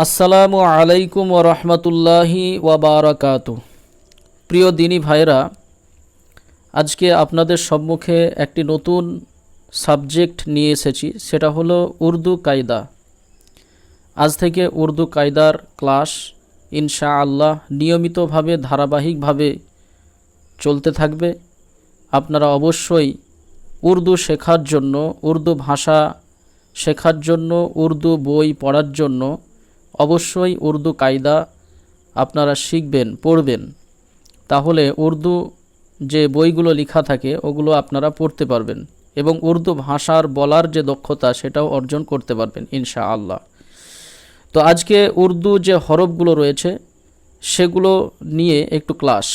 আসসালামু আলাইকুম ও রহমতুল্লাহি ওয়াবারাকাত প্রিয় দিনী ভাইরা আজকে আপনাদের সম্মুখে একটি নতুন সাবজেক্ট নিয়ে এসেছি, সেটা হলো উর্দু কায়দা। আজ থেকে উর্দু কায়দার ক্লাস ইনশা আল্লাহ নিয়মিতভাবে, ধারাবাহিকভাবে চলতে থাকবে। আপনারা অবশ্যই উর্দু শেখার জন্য, উর্দু ভাষা শেখার জন্য, উর্দু বই পড়ার জন্য অবশ্যই উর্দু কায়দা আপনারা শিখবেন, পড়বেন। তাহলে উর্দু যে বইগুলো লেখা থাকে, ওগুলো আপনারা পড়তে পারবেন এবং উর্দু ভাষার বলার যে দক্ষতা, সেটাও অর্জন করতে পারবেন ইনশা আল্লাহ তো আজকে উর্দু যে হরফগুলো রয়েছে, সেগুলো নিয়ে একটু ক্লাস,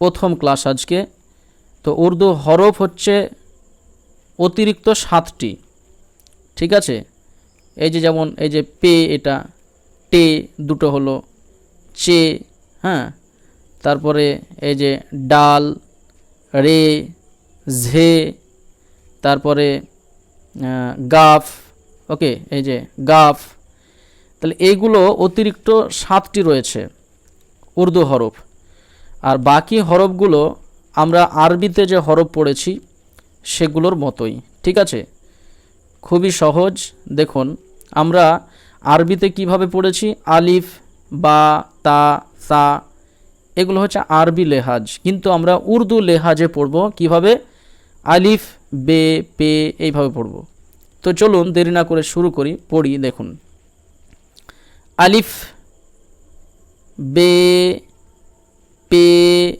প্রথম ক্লাস আজকে। তো উর্দু হরফ হচ্ছে অতিরিক্ত সাতটি, ঠিক আছে? এই যে যেমন এই যে পে এটা টে দুটো হলো চে হ্যাঁ? তারপরে এই যে ডাল, রে, ঝে, তারপরে গাফ, ওকে, এই যে গাফ। তাহলে এইগুলো অতিরিক্ত সাতটি রয়েছে উর্দু হরফ। আর বাকি হরফগুলো আমরা আরবিতে যে হরফ পড়েছি সেগুলোর মতোই, ঠিক আছে? খুবই সহজ, দেখুন। আমরা আরবিতে কীভাবে পড়েছি? আলিফ, বা, তা, সা, এগুলো হচ্ছে আরবি লেহাজ। কিন্তু আমরা উর্দু লেহাজে পড়ব কীভাবে? আলিফ, বে, পে, এইভাবে পড়ব। তো চলুন দেরি না করে শুরু করি, পড়ি, দেখুন। আলিফ, বে, পে,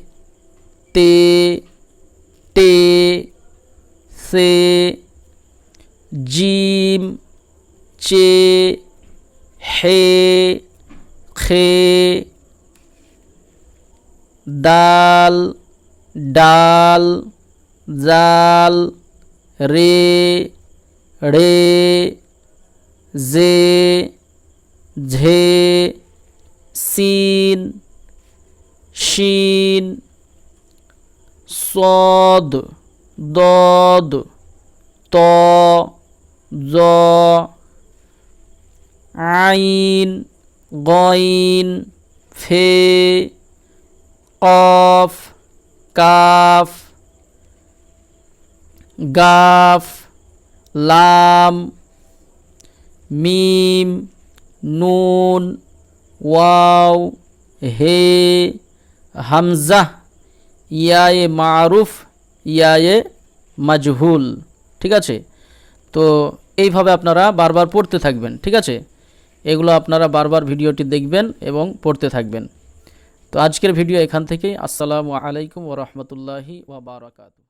তে টে সে, জিম চে হে, খে, দাল, ডাল, জাল, রে রে, জে, ঝে, সিন, শিন, সদ, দদ, ত, জ আইন, গইন, ফে, কফ, কাফ, গাফ, লাম, মিম, নুন, ওয়াও, হে, হামজা, ইয়ায়ে মারুফ, ইয়ায়ে মাজহুল। ঠিক আছে? তো এইভাবে আপনারা বারবার পড়তে থাকবেন। ঠিক আছে? এগুলো আপনারা বারবার ভিডিওটি দেখবেন এবং পড়তে থাকবেন। তো আজকের ভিডিও এখান থেকেই। আসসালামু আলাইকুম ওরহমতুল্লাহি ওয়া